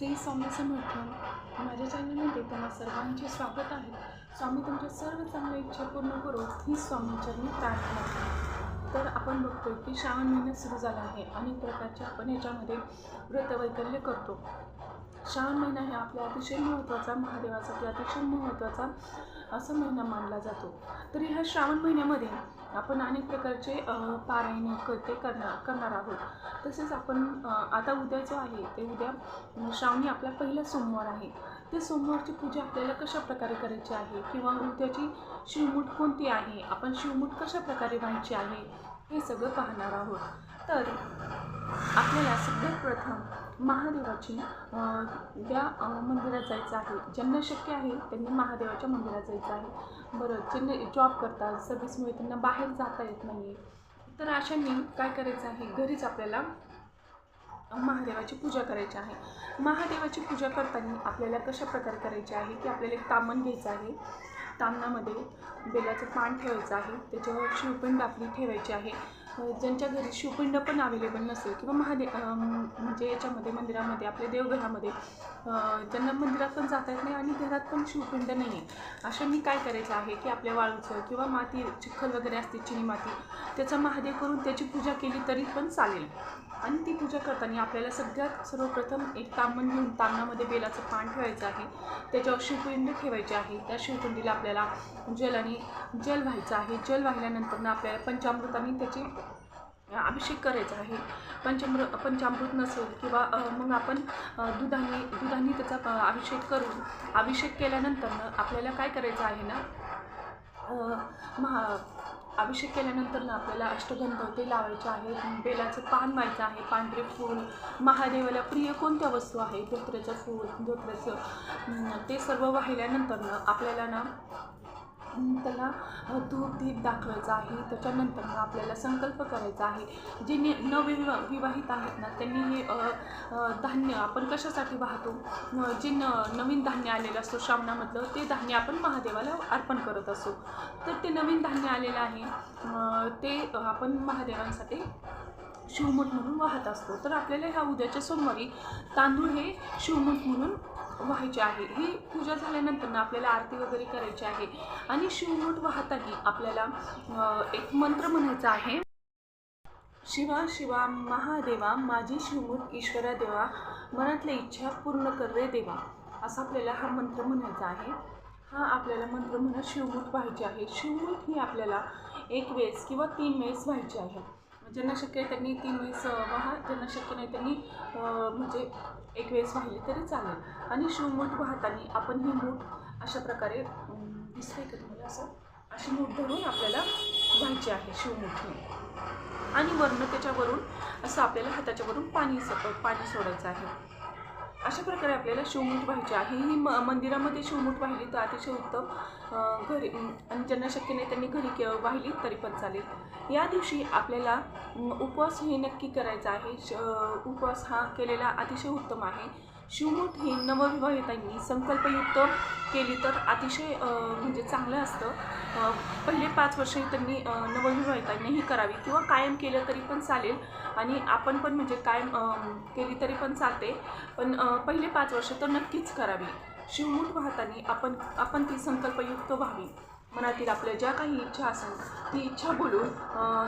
श्री स्वामी समर्थ माझ्या चॅनलमध्ये त्यांना सर्वांचे स्वागत आहे. स्वामी तुमच्या सर्व चांगल्या इच्छा पूर्ण करू ही स्वामींचरणी प्रार्थना तर आपण बघतोय की श्रावण महिना सुरू झाला आहे. अनेक प्रकारचे आपण याच्यामध्ये व्रतवैकल्य करतो. श्रावण महिना हे आपल्या अतिशय महत्त्वाचा महादेवासाठी अतिशय महत्त्वाचा असा महिना मानला जातो. तर ह्या श्रावण महिन्यामध्ये आपण अनेक प्रकारचे अ, पारायणे करते करणार करणार आहोत. तसेच आपण आता उद्या जो आहे ते उद्या श्रावणी आपला पहिला सोमवार आहे. ते सोमवारची पूजा आपल्याला कशा प्रकारे करायची आहे? किंवा उद्याची शिवमूठ कोणती आहे? आपण शिवमूठ कशा प्रकारे व्हायची आहे? हे सगळं पाहणार आहोत. तर आपल्याला सगळ्यात प्रथम महादेवाची त्या मंदिरात जायचं आहे ज्यांना शक्य आहे त्यांनी महादेवाच्या मंदिरात जायचं आहे. बरं ज्यांनी जॉब करतात सर्व्हिसमुळे त्यांना बाहेर जाता येत नाही तर अशांनी काय करायचं आहे? घरीच आपल्याला महादेवाची पूजा करायची आहे. महादेवाची पूजा करताना आपल्याला कशा प्रकारे करायची आहे? की आपल्याला एक तामण घ्यायचं आहे. तामणामध्ये बेलाचं पान ठेवायचं आहे. त्याच्यावर शिवपिंड आपली ठेवायची आहे. ज्यांच्या घरी शिवपिंड पण अवेलेबल नसेल किंवा महादे म्हणजे याच्यामध्ये मंदिरामध्ये आपल्या देवघरामध्ये ज्यांना मंदिरात पण जाता येत नाही आणि घरात पण शिवपिंड नाही आहे. अशांनी काय करायचं आहे की आपल्या वाळूचं किंवा माती चिखल वगैरे असते चिनी माती त्याचा महादेव करून त्याची पूजा केली तरी पण चालेल. आणि ती पूजा करताना आपल्याला सगळ्यात सर्वप्रथम एक तांबण घेऊन तांबणामध्ये बेलाचं पान ठेवायचं आहे. त्याच्यावर शिवपिंड ठेवायची आहे. त्या शिवपिंडीला आपल्याला जलाने जल व्हायचं आहे. जल वाहिल्यानंतर आपल्याला पंचामृताने त्याची अभिषेक करायचा आहे. पंचामृ पंचामृत नसेल किंवा मग आपण दुधाने दुधाने त्याचा अभिषेक करून अभिषेक केल्यानंतर आपल्याला काय करायचं आहे ना महा अभिषेक केल्यानंतर ना आपल्याला अष्टगंध ते लावायचे आहे बेलाचं पान व्हायचं आहे पांढरे फूल महादेवाला प्रिय कोणत्या वस्तू आहे धोत्र्याचं फूल धोत्र्याचं ते सर्व वाहिल्यानंतर ना आपल्याला ना त्याला धूप दीप दाखवायचा आहे. त्याच्यानंतर मग आपल्याला संकल्प करायचा आहे. जे ने नवविवा विवाहित आहेत ना त्यांनी हे धान्य आपण कशासाठी वाहतो? जे न नवीन धान्य आलेलं असतो श्रावणामधलं ते धान्य आपण महादेवाला अर्पण करत असतो. तर ते नवीन धान्य आलेलं आहे. ते आपण महादेवांसाठी शिवमठ म्हणून वाहत असतो. तर आपल्याला ह्या उद्याच्या सोमवारी तांदूळ हे शिवमठ म्हणून व्हायचे आहे. ही पूजा झाल्यानंतर ना आपल्याला आरती वगैरे करायची आहे. आणि शिवमूठ वाहताना आपल्याला एक मंत्र म्हणायचा आहे. शिवा शिवा महादेवा माझी शिवमूठ ईश्वरा देवा मनातल्या इच्छा पूर्ण कर रे देवा. असा आपल्याला हा मंत्र म्हणायचा आहे. हा आपल्याला मंत्र म्हणत शिवमूठ व्हायची आहे. शिवमूठ ही आपल्याला एक वेळेस किंवा तीन वेळेस व्हायची आहे. ज्यांना शक्य आहे त्यांनी तीन वेळेस अ, वाहा ज्यांना शक्य नाही त्यांनी म्हणजे एक वेळेस वाहिली तरी चालेल. आणि शिवमूठ वाहताना आपण ही मूठ अशा प्रकारे दिसते का तुम्हाला असं? अशी मूठ धरून आपल्याला व्हायची आहे शिवमूठ ही आणि वर्ण त्याच्यावरून असं आपल्याला हाताच्या वरून पाणी स पाणी सोडायचं आहे. अशा प्रकारे आपल्याला शिवमूठ व्हायची आहे. ही म मंदिरामध्ये शिवमूठ वाहिली तर अतिशय उत्तम घरी आणि ज्यांना शक्य नाही त्यांनी घरी के वाहिली तरी पण चालेल. या दिवशी आपल्याला उपवास हे नक्की करायचा आहे. श उपवास हा केलेला अतिशय उत्तम आहे. शिवमूठ ही नवविवाहितांनी संकल्पयुक्त केली तर अतिशय म्हणजे चांगलं असतं. पहिले पाच वर्ष त्यांनी नवविवाहितांनीही नवविवाहितांनी ही करावी किंवा कायम केलं तरी पण चालेल. आणि आपण पण म्हणजे कायम केली तरी पण चालते. पण पहिले पाच वर्ष तर नक्कीच करावी. शिवमूठ वाहताना आपण आपण ती संकल्पयुक्त व्हावी. मनातील आपल्या ज्या काही इच्छा असेल ती इच्छा बोलून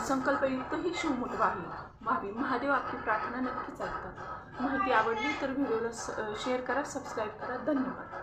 संकल्पयुक्तही संकल्पयुक्त ही व्हावी व्हावी महादेव आपली प्रार्थना नक्कीच ऐकतात. माहिती आवडली तर व्हिडिओला स शेअर करा सबस्क्राईब करा. धन्यवाद.